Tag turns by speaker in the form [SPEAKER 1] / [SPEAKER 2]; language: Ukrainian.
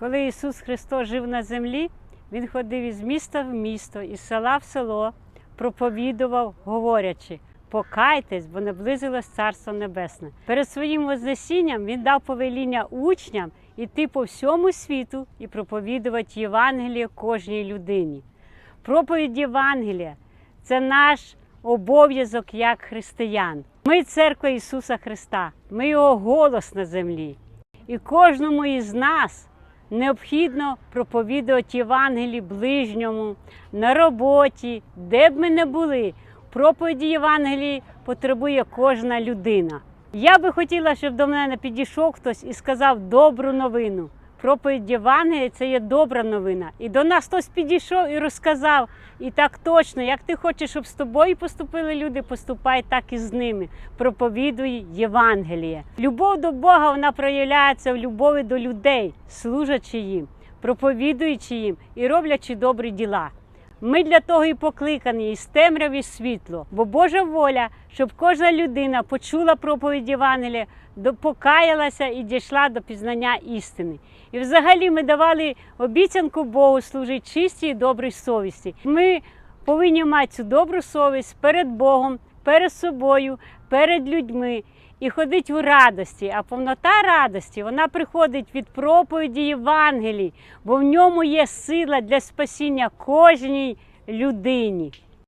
[SPEAKER 1] Коли Ісус Христос жив на землі, Він ходив із міста в місто, із села в село, проповідував, говорячи: покайтесь, бо наблизилось Царство Небесне. Перед своїм Вознесінням він дав повеління учням іти по всьому світу і проповідувати Євангеліє кожній людині. Проповідь Євангелія це наш обов'язок як християн. Ми церква Ісуса Христа, ми Його голос на землі. І кожному із нас необхідно проповідувати Євангелії ближньому, на роботі, де б ми не були. Проповіді Євангелії потребує кожна людина. Я би хотіла, щоб до мене підійшов хтось і сказав добру новину. Проповідь Євангелія це є добра новина. І до нас хтось підійшов і розказав. І так точно, як ти хочеш, щоб з тобою поступили люди, поступай так і з ними. Проповідуй Євангеліє. Любов до Бога вона проявляється в любові до людей, служачи їм, проповідуючи їм і роблячи добрі діла. Ми для того і покликані із темряві світло, бо Божа воля, щоб кожна людина почула проповідь Євангелія, покаялася і дійшла до пізнання істини. І взагалі ми давали обіцянку Богу служити чистій і добрій совісті. Ми повинні мати цю добру совість перед Богом, перед собою, перед людьми і ходить у радості. А повнота радості вона приходить від проповіді Євангелії, бо в ньому є сила для спасіння кожній людині.